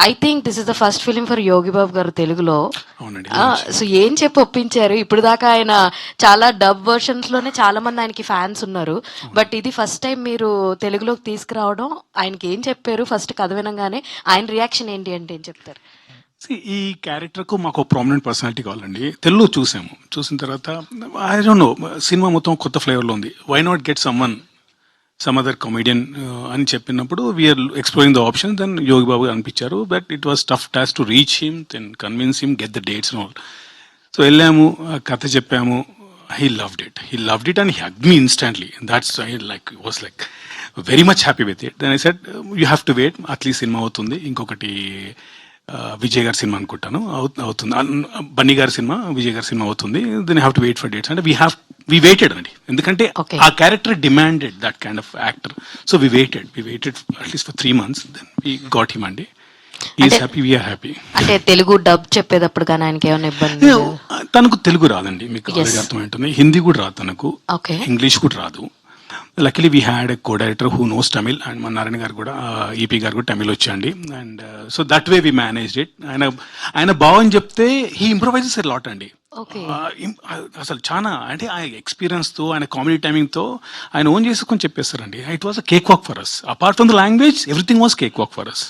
I think this is the first film for Yogi Babu గారు తెలుగులో. So ఏం చెప్పి ఒప్పించారు? ఇప్పుడు దాకా ఆయన చాలా డబ్ వర్షన్స్లోనే చాలా మంది ఆయనకి ఫ్యాన్స్ ఉన్నారు. బట్ ఇది ఫస్ట్ టైం మీరు తెలుగులోకి తీసుకురావడం ఆయనకి ఏం చెప్పారు? ఫస్ట్ కథ వినగానే ఆయన రియాక్షన్ ఏంటి అంటే ఏం చెప్తారు? ఈ క్యారెక్టర్కు మాకు ప్రామినెంట్ పర్సనాలిటీ కావాలండి. తెలుగులో చూసాము. చూసిన తర్వాత ఐ డోంట్ నో సినిమా మొత్తం కొత్త ఫ్లేవర్లో ఉంది. Why not get some one some other comedian అని చెప్పినప్పుడు we're exploring the option then Yogi Babu అనిపించారు. But it was tough task to reach him then convince him get the dates also వెళ్ళాము ఆ కథ చెప్పాము. He loved it he loved it and he hug me instantly that's I like was like very much happy with it then I said you have to wait at least cinema అవుతుంది. ఇంకొకటి విజయ్ గారి cinema అనుకుంటాను. అవుతుంది. బన్నీ గారి cinema Vijay గారి cinema అవుతుంది. Then have to wait for dates అంటే we have we waited అండి ఎందుకంటే. ఆ character demanded that kind of actor so we waited we waited at least for three months then we got him అండి is అంటే- Telugu dub చెప్పేటప్పుడు కానీ ఆయనకి ఏమైనా ఇబ్బంది తనకు తెలుగు రాదండి. మీకు అర్థమవుతుంది హిందీ కూడా రాదు తనకు. ఇంగ్లీష్ కూడా రాదు. Luckily we had a co director who knows Tamil and మన నారాయణ గారు కూడా ఈపీ గారు కూడా తమిళ్ వచ్చండి and so that way we manage it ఆయన ఆయన బావని చెప్తే హీ ఇంప్రొవైజెస్ ఎ లాట్ అండి. అసలు చాలా అంటే ఆ ఎక్స్పీరియన్స్తో ఆయన కామెడీ టైమింగ్తో ఆయన ఓన్ చేసుకొని చెప్పేస్తారండి. It was a cakewalk for us apart from the language everything was cakewalk for us